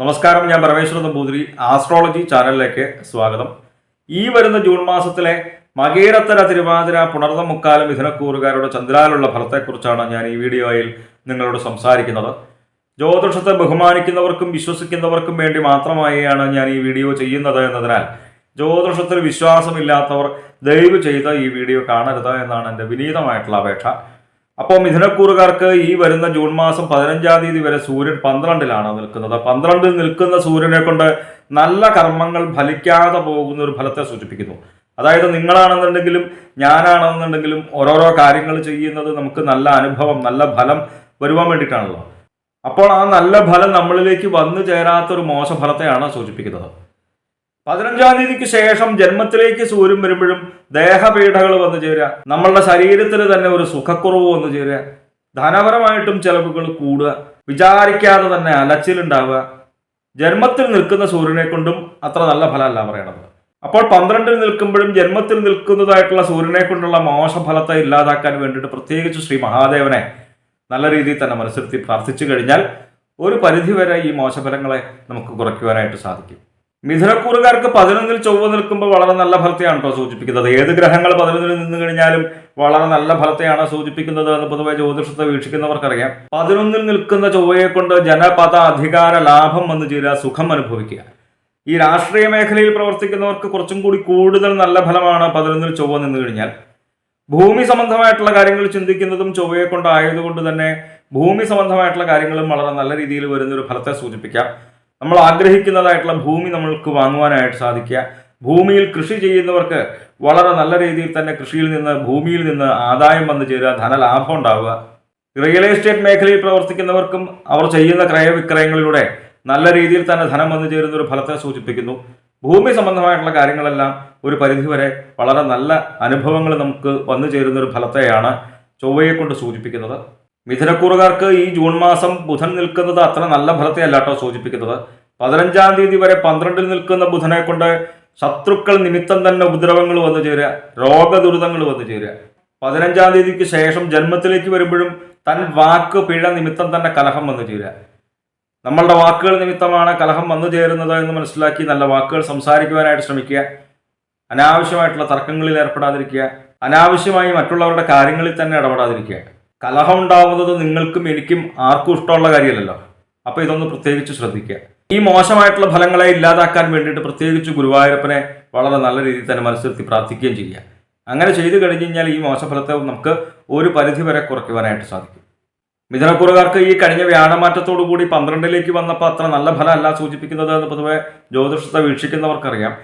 നമസ്കാരം ഞാൻ പരമേശ്വര നമ്പൂതിരി ആസ്ട്രോളജി ചാനലിലേക്ക് സ്വാഗതം. ഈ വരുന്ന ജൂൺ മാസത്തിലെ മകേരത്തര തിരുവാതിര പുണർന്ന മുക്കാലും മിഥുനക്കൂറുകാരുടെ ചന്ദ്രാലുള്ള ഫലത്തെക്കുറിച്ചാണ് ഞാൻ ഈ വീഡിയോയിൽ നിങ്ങളോട് സംസാരിക്കുന്നത്. ജ്യോതിഷത്തെ ബഹുമാനിക്കുന്നവർക്കും വിശ്വസിക്കുന്നവർക്കും വേണ്ടി മാത്രമായാണ് ഞാൻ ഈ വീഡിയോ ചെയ്യുന്നത് എന്നതിനാൽ ജ്യോതിഷത്തിൽ വിശ്വാസമില്ലാത്തവർ ദയവ് ചെയ്ത് ഈ വീഡിയോ കാണരുത് എന്നാണ് എന്റെ വിനീതമായിട്ടുള്ള അപേക്ഷ. അപ്പോൾ മിഥുനക്കൂറുകാർക്ക് ഈ വരുന്ന ജൂൺ മാസം പതിനഞ്ചാം തീയതി വരെ സൂര്യൻ പന്ത്രണ്ടിലാണ് നിൽക്കുന്നത്. പന്ത്രണ്ടിൽ നിൽക്കുന്ന സൂര്യനെ കൊണ്ട് നല്ല കർമ്മങ്ങൾ ഫലിക്കാതെ പോകുന്ന ഒരു ഫലത്തെ സൂചിപ്പിക്കുന്നു. അതായത് നിങ്ങളാണെന്നുണ്ടെങ്കിലും ഞാനാണെന്നുണ്ടെങ്കിലും ഓരോരോ കാര്യങ്ങൾ ചെയ്യുന്നത് നമുക്ക് നല്ല അനുഭവം നല്ല ഫലം വരുവാൻ വേണ്ടിയിട്ടാണല്ലോ. അപ്പോൾ ആ നല്ല ഫലം നമ്മളിലേക്ക് വന്നു ചേരാത്തൊരു മോശ ഫലത്തെയാണ് സൂചിപ്പിക്കുന്നത്. പതിനഞ്ചാം തീയതിക്ക് ശേഷം ജന്മത്തിലേക്ക് സൂര്യൻ വരുമ്പോഴും ദേഹപീഠകൾ വന്നു ചേരുക. നമ്മളുടെ ശരീരത്തിൽ തന്നെ ഒരു സുഖക്കുറവ് വന്നു ചേരുക. ധനപരമായിട്ടും ചെലവുകൾ കൂടുക. വിചാരിക്കാതെ തന്നെ അലച്ചിലുണ്ടാവുക. ജന്മത്തിൽ നിൽക്കുന്ന സൂര്യനെ കൊണ്ടും അത്ര നല്ല ഫലമല്ല പറയണത്. അപ്പോൾ പന്ത്രണ്ടിൽ നിൽക്കുമ്പോഴും ജന്മത്തിൽ നിൽക്കുന്നതായിട്ടുള്ള സൂര്യനെ കൊണ്ടുള്ള മോശഫലത്തെ ഇല്ലാതാക്കാൻ വേണ്ടിയിട്ട് പ്രത്യേകിച്ച് ശ്രീ മഹാദേവനെ നല്ല രീതിയിൽ തന്നെ മനസ്സിരുത്തി പ്രാർത്ഥിച്ചു കഴിഞ്ഞാൽ ഒരു പരിധിവരെ ഈ മോശഫലങ്ങളെ നമുക്ക് കുറയ്ക്കുവാനായിട്ട് സാധിക്കും. മിഥുനക്കൂറുകാർക്ക് പതിനൊന്നിൽ ചൊവ്വ നിൽക്കുമ്പോൾ വളരെ നല്ല ഫലത്തെയാണ് കേട്ടോ സൂചിപ്പിക്കുന്നത്. ഏത് ഗ്രഹങ്ങൾ പതിനൊന്നിൽ നിന്ന് കഴിഞ്ഞാലും വളരെ നല്ല ഫലത്തെയാണ് സൂചിപ്പിക്കുന്നത് എന്ന് പൊതുവെ ജ്യോതിഷത്തെ വീക്ഷിക്കുന്നവർക്കറിയാം. പതിനൊന്നിൽ നിൽക്കുന്ന ചൊവ്വയെ കൊണ്ട് ജനപദ അധികാര ലാഭം വന്നു ചേരുക സുഖം അനുഭവിക്കുക. ഈ രാഷ്ട്രീയ മേഖലയിൽ പ്രവർത്തിക്കുന്നവർക്ക് കുറച്ചും കൂടി കൂടുതൽ നല്ല ഫലമാണ് പതിനൊന്നിൽ ചൊവ്വ നിന്ന് കഴിഞ്ഞാൽ. ഭൂമി സംബന്ധമായിട്ടുള്ള കാര്യങ്ങൾ ചിന്തിക്കുന്നതും ചൊവ്വയെ കൊണ്ടായതുകൊണ്ട് തന്നെ ഭൂമി സംബന്ധമായിട്ടുള്ള കാര്യങ്ങളും വളരെ നല്ല രീതിയിൽ വരുന്ന ഒരു ഫലത്തെ സൂചിപ്പിക്കാം. നമ്മൾ ആഗ്രഹിക്കുന്നതായിട്ടുള്ള ഭൂമി നമ്മൾക്ക് വാങ്ങുവാനായിട്ട് സാധിക്കുക. ഭൂമിയിൽ കൃഷി ചെയ്യുന്നവർക്ക് വളരെ നല്ല രീതിയിൽ തന്നെ കൃഷിയിൽ നിന്ന് ഭൂമിയിൽ നിന്ന് ആദായം വന്നു ചേരുക ധനലാഭം ഉണ്ടാവുക. റിയൽ എസ്റ്റേറ്റ് മേഖലയിൽ പ്രവർത്തിക്കുന്നവർക്കും അവർ ചെയ്യുന്ന ക്രയവിക്രയങ്ങളിലൂടെ നല്ല രീതിയിൽ തന്നെ ധനം വന്നു ചേരുന്ന ഒരു ഫലത്തെ സൂചിപ്പിക്കുന്നു. ഭൂമി സംബന്ധമായിട്ടുള്ള കാര്യങ്ങളെല്ലാം ഒരു പരിധിവരെ വളരെ നല്ല അനുഭവങ്ങൾ നമുക്ക് വന്നു ചേരുന്ന ഒരു ഫലത്തെയാണ് ചൊവ്വയെ കൊണ്ട് സൂചിപ്പിക്കുന്നത്. മിഥുനക്കൂറുകാർക്ക് ഈ ജൂൺ മാസം ബുധൻ നിൽക്കുന്നത് അത്ര നല്ല ഫലത്തെ അല്ല കേട്ടോ സൂചിപ്പിക്കുന്നത്. പതിനഞ്ചാം തീയതി വരെ പന്ത്രണ്ടിൽ നിൽക്കുന്ന ബുധനെ കൊണ്ട് ശത്രുക്കൾ നിമിത്തം തന്നെ ഉപദ്രവങ്ങൾ വന്നു ചേരുക രോഗദുരിതങ്ങൾ വന്നു ചേരുക. പതിനഞ്ചാം തീയതിക്ക് ശേഷം ജന്മത്തിലേക്ക് വരുമ്പോഴും തൻ വാക്ക് പിഴ നിമിത്തം തന്നെ കലഹം വന്നു ചേരുക. നമ്മളുടെ വാക്കുകൾ നിമിത്തമാണ് കലഹം വന്നു ചേരുന്നത് എന്ന് മനസ്സിലാക്കി നല്ല വാക്കുകൾ സംസാരിക്കുവാനായിട്ട് ശ്രമിക്കുക. അനാവശ്യമായിട്ടുള്ള തർക്കങ്ങളിൽ ഏർപ്പെടാതിരിക്കുക. അനാവശ്യമായി മറ്റുള്ളവരുടെ കാര്യങ്ങളിൽ തന്നെ ഇടപെടാതിരിക്കുക. കലഹം ഉണ്ടാവുന്നത് നിങ്ങൾക്കും എനിക്കും ആർക്കും ഇഷ്ടമുള്ള കാര്യമല്ലല്ലോ. അപ്പോൾ ഇതൊന്ന് പ്രത്യേകിച്ച് ശ്രദ്ധിക്കുക. ഈ മോശമായിട്ടുള്ള ഫലങ്ങളെ ഇല്ലാതാക്കാൻ വേണ്ടിയിട്ട് പ്രത്യേകിച്ച് ഗുരുവായൂരപ്പനെ വളരെ നല്ല രീതിയിൽ തന്നെ മനസ്സിലത്തി പ്രാർത്ഥിക്കുകയും ചെയ്യുക. അങ്ങനെ ചെയ്തു കഴിഞ്ഞു കഴിഞ്ഞാൽ ഈ മോശഫലത്തെ നമുക്ക് ഒരു പരിധി വരെ കുറയ്ക്കുവാനായിട്ട് സാധിക്കും. മിഥുനക്കുറുകാർക്ക് ഈ കഴിഞ്ഞ വ്യാഴമാറ്റത്തോടു കൂടി പന്ത്രണ്ടിലേക്ക് വന്നപ്പോൾ അത്ര നല്ല ഫലമല്ല സൂചിപ്പിക്കുന്നത് എന്ന് പൊതുവെ ജ്യോതിഷത്തെ വീക്ഷിക്കുന്നവർക്കറിയാം.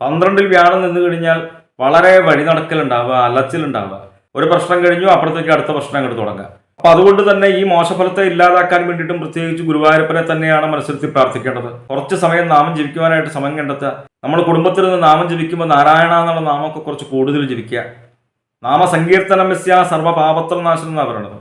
പന്ത്രണ്ടിൽ വ്യാഴം നിന്നു കഴിഞ്ഞാൽ വളരെ വഴി നടക്കലുണ്ടാവുക അലച്ചിലുണ്ടാവുക. ഒരു പ്രശ്നം കഴിഞ്ഞു അപ്പുറത്തേക്ക് അടുത്ത പ്രശ്നം അങ്ങോട്ട് തുടങ്ങുക അപ്പൊ അതുകൊണ്ട് തന്നെ ഈ മോശഫലത്തെ ഇല്ലാതാക്കാൻ വേണ്ടിയിട്ടും പ്രത്യേകിച്ച് ഗുരുവായൂരപ്പനെ തന്നെയാണ് മത്സരത്തിൽ പ്രാർത്ഥിക്കേണ്ടത്. കുറച്ച് സമയം നാമം ജപിക്കുവാനായിട്ട് സമയം കണ്ടെത്തുക. നമ്മൾ കുടുംബത്തിൽ നിന്ന് നാമം ജപിക്കുമ്പോൾ നാരായണ എന്നുള്ള നാമൊക്കെ കുറച്ച് കൂടുതൽ ജപിക്കുക. നാമസങ്കീർത്തനം യസ്യ സർവപാപത്ര നാശം എന്നാണ് പറയുന്നത്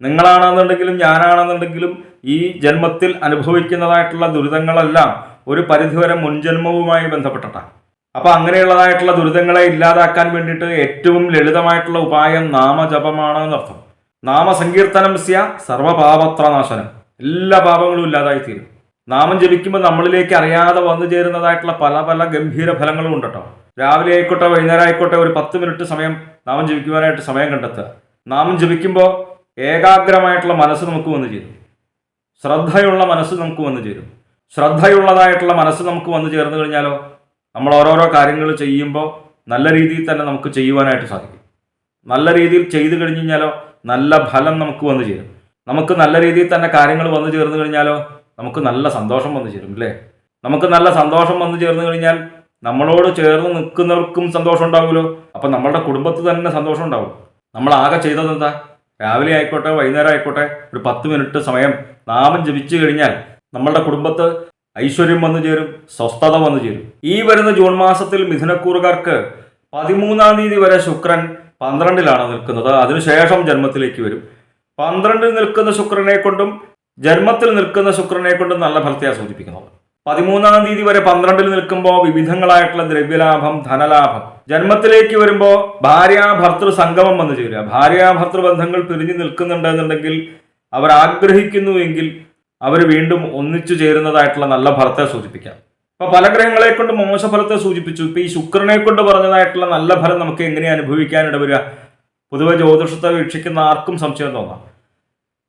നിങ്ങളാണെന്നുണ്ടെങ്കിലും ഞാനാണെന്നുണ്ടെങ്കിലും ഈ ജന്മത്തിൽ അനുഭവിക്കുന്നതായിട്ടുള്ള ദുരിതങ്ങളെല്ലാം ഒരു പരിധിവരെ മുൻജന്മവുമായി ബന്ധപ്പെട്ടിട്ടാണ് അപ്പൊ അങ്ങനെയുള്ളതായിട്ടുള്ള ദുരിതങ്ങളെ ഇല്ലാതാക്കാൻ വേണ്ടിയിട്ട് ഏറ്റവും ലളിതമായിട്ടുള്ള ഉപായം നാമജപമാണ് എന്നർത്ഥം. നാമസങ്കീർത്തനം സ്യ സർവപാപത്രനാശനം. എല്ലാ പാപങ്ങളും ഇല്ലാതായി തീരും നാമം ജപിക്കുമ്പോൾ നമ്മളിലേക്ക് അറിയാതെ വന്നു ചേരുന്നതായിട്ടുള്ള പല പല ഗംഭീര ഫലങ്ങളും ഉണ്ട് കേട്ടോ രാവിലെ ആയിക്കോട്ടെ വൈകുന്നേരം ആയിക്കോട്ടെ ഒരു പത്ത് മിനിറ്റ് സമയം നാമം ജപിക്കുവാനായിട്ട് സമയം കണ്ടെത്തുക. നാമം ജപിക്കുമ്പോൾ ഏകാഗ്രമായിട്ടുള്ള മനസ്സ് നമുക്ക് വന്നു ചേരും. ശ്രദ്ധയുള്ള മനസ്സ് നമുക്ക് വന്നു ചേരും. ശ്രദ്ധയുള്ളതായിട്ടുള്ള മനസ്സ് നമുക്ക് വന്നു ചേർന്ന് കഴിഞ്ഞാലോ? നമ്മൾ ഓരോരോ കാര്യങ്ങൾ ചെയ്യുമ്പോൾ നല്ല രീതിയിൽ തന്നെ നമുക്ക് ചെയ്യുവാനായിട്ട് സാധിക്കും. നല്ല രീതിയിൽ ചെയ്തു കഴിഞ്ഞ് കഴിഞ്ഞാലോ നല്ല ഫലം നമുക്ക് വന്നു ചേരും. നമുക്ക് നല്ല രീതിയിൽ തന്നെ കാര്യങ്ങൾ വന്നു ചേർന്ന് കഴിഞ്ഞാലോ നമുക്ക് നല്ല സന്തോഷം വന്നു ചേരും അല്ലേ? നമുക്ക് നല്ല സന്തോഷം വന്നു ചേർന്ന് കഴിഞ്ഞാൽ നമ്മളോട് ചേർന്ന് നിൽക്കുന്നവർക്കും സന്തോഷം ഉണ്ടാവുമല്ലോ. അപ്പം നമ്മളുടെ കുടുംബത്തിൽ തന്നെ സന്തോഷം ഉണ്ടാവും. നമ്മൾ ആകെ ചെയ്തത് എന്താ? രാവിലെ ആയിക്കോട്ടെ വൈകുന്നേരം ആയിക്കോട്ടെ ഒരു പത്ത് മിനിറ്റ് സമയം നാമം ജപിച്ചു കഴിഞ്ഞാൽ നമ്മളുടെ കുടുംബത്ത് ഐശ്വര്യം വന്നു ചേരും സ്വസ്ഥത വന്നു ചേരും. ഈ വരുന്ന ജൂൺ മാസത്തിൽ മിഥുനക്കൂറുകാർക്ക് പതിമൂന്നാം തീയതി വരെ ശുക്രൻ പന്ത്രണ്ടിലാണ് നിൽക്കുന്നത്. അതിനുശേഷം ജന്മത്തിലേക്ക് വരും. പന്ത്രണ്ടിൽ നിൽക്കുന്ന ശുക്രനെ കൊണ്ടും ജന്മത്തിൽ നിൽക്കുന്ന ശുക്രനെ കൊണ്ടും നല്ല ഫലത്തെയാണ് സൂചിപ്പിക്കുന്നത്. പതിമൂന്നാം തീയതി വരെ പന്ത്രണ്ടിൽ നിൽക്കുമ്പോൾ വിവിധങ്ങളായിട്ടുള്ള ദ്രവ്യലാഭം ധനലാഭം. ജന്മത്തിലേക്ക് വരുമ്പോൾ ഭാര്യാഭർത്തൃ സംഗമം വന്നു ചേരുക. ഭാര്യാഭർത്തൃ ബന്ധങ്ങൾ പിരിഞ്ഞു നിൽക്കുന്നുണ്ടെന്നുണ്ടെങ്കിൽ അവർ ആഗ്രഹിക്കുന്നുവെങ്കിൽ അവർ വീണ്ടും ഒന്നിച്ചു ചേരുന്നതായിട്ടുള്ള നല്ല ഫലത്തെ സൂചിപ്പിക്കാം. ഇപ്പൊ പല ഗ്രഹങ്ങളെ കൊണ്ട് മോശഫലത്തെ സൂചിപ്പിച്ചു. ഇപ്പൊ ഈ ശുക്രനെ കൊണ്ട് പറഞ്ഞതായിട്ടുള്ള നല്ല ഫലം നമുക്ക് എങ്ങനെ അനുഭവിക്കാനിട വരിക പൊതുവെ ജ്യോതിഷത്തെ വീക്ഷിക്കുന്ന ആർക്കും സംശയം തോന്നാം.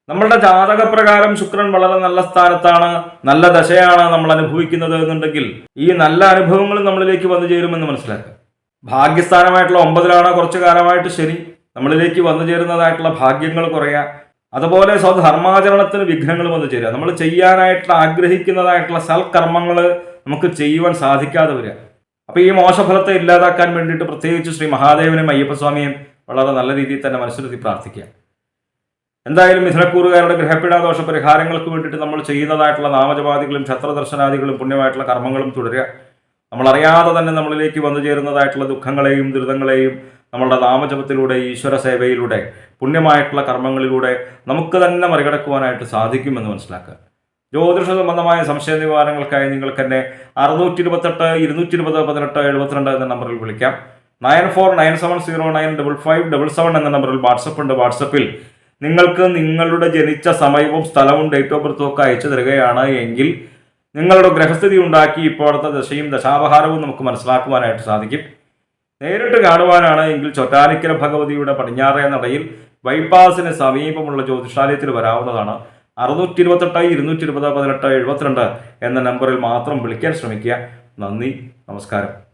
നമ്മളുടെ ജാതക പ്രകാരം ശുക്രൻ വളരെ നല്ല സ്ഥാനത്താണ് നല്ല ദശയാണ് നമ്മൾ അനുഭവിക്കുന്നത് എന്നുണ്ടെങ്കിൽ ഈ നല്ല അനുഭവങ്ങൾ നമ്മളിലേക്ക് വന്നു ചേരുമെന്ന് മനസ്സിലാക്കുക. ഭാഗ്യസ്ഥാനമായിട്ടുള്ള ഒമ്പതിലാണ് കുറച്ചു കാലമായിട്ട് ശരി നമ്മളിലേക്ക് വന്നു ചേരുന്നതായിട്ടുള്ള ഭാഗ്യങ്ങൾ കുറയുക. അതുപോലെ സ്വധർമാചരണത്തിന് വിഘ്നങ്ങൾ വന്നു ചേരുക. നമ്മൾ ചെയ്യാനായിട്ടുള്ള ആഗ്രഹിക്കുന്നതായിട്ടുള്ള സൽക്കർമ്മങ്ങൾ നമുക്ക് ചെയ്യുവാൻ സാധിക്കാതെ വരിക. അപ്പോൾ ഈ മോശഫലത്തെ ഇല്ലാതാക്കാൻ വേണ്ടിയിട്ട് പ്രത്യേകിച്ച് ശ്രീ മഹാദേവനും അയ്യപ്പസ്വാമിയും വളരെ നല്ല രീതിയിൽ തന്നെ മനസ്സിലെത്തി പ്രാർത്ഥിക്കുക. എന്തായാലും മിഥുനക്കൂറുകാരുടെ ഗ്രഹപീഠാദോഷ പരിഹാരങ്ങൾക്ക് വേണ്ടിയിട്ട് നമ്മൾ ചെയ്യുന്നതായിട്ടുള്ള നാമജപാദികളും ക്ഷത്രദർശനാദികളും പുണ്യമായിട്ടുള്ള കർമ്മങ്ങളും തുടരുക. നമ്മളറിയാതെ തന്നെ നമ്മളിലേക്ക് വന്നു ചേരുന്നതായിട്ടുള്ള ദുഃഖങ്ങളെയും ദുരിതങ്ങളെയും നമ്മളുടെ നാമജപത്തിലൂടെ ഈശ്വര സേവയിലൂടെ പുണ്യമായിട്ടുള്ള കർമ്മങ്ങളിലൂടെ നമുക്ക് തന്നെ മറികടക്കുവാനായിട്ട് സാധിക്കുമെന്ന് മനസ്സിലാക്കുക. ജ്യോതിഷ സംബന്ധമായ സംശയ നിവാരണങ്ങൾക്കായി നിങ്ങൾക്ക് എന്നെ അറുന്നൂറ്റി ഇരുപത്തെട്ട് ഇരുന്നൂറ്റി ഇരുപത് പതിനെട്ട് എഴുപത്തിരണ്ട് എന്ന നമ്പറിൽ വിളിക്കാം. Nine four nine seven zero nine double five double seven എന്ന നമ്പറിൽ വാട്സപ്പ് ഉണ്ട്. വാട്സപ്പിൽ നിങ്ങൾക്ക് നിങ്ങളുടെ ജനിച്ച സമയവും സ്ഥലവും ഡേറ്റ് ഓഫ് ബർത്തും ഒക്കെ അയച്ചു തരികയാണ് എങ്കിൽ നിങ്ങളുടെ ഗ്രഹസ്ഥിതി ഉണ്ടാക്കി ഇപ്പോഴത്തെ ദശയും ദശാപഹാരവും നമുക്ക് മനസ്സിലാക്കുവാനായിട്ട് സാധിക്കും. നേരിട്ട് കാണുവാനാണ് എങ്കിൽ ചൊറ്റാനിക്കര ഭഗവതിയുടെ പടിഞ്ഞാറേ നടയിൽ ബൈപ്പാസിന് സമീപമുള്ള ജ്യോതിഷാലയത്തിൽ വരാവുന്നതാണ്. അറുന്നൂറ്റി ഇരുപത്തെട്ട് ഇരുന്നൂറ്റി ഇരുപത് പതിനെട്ട് എഴുപത്തിരണ്ട് എന്ന നമ്പറിൽ മാത്രം വിളിക്കാൻ ശ്രമിക്കുക. നന്ദി നമസ്കാരം.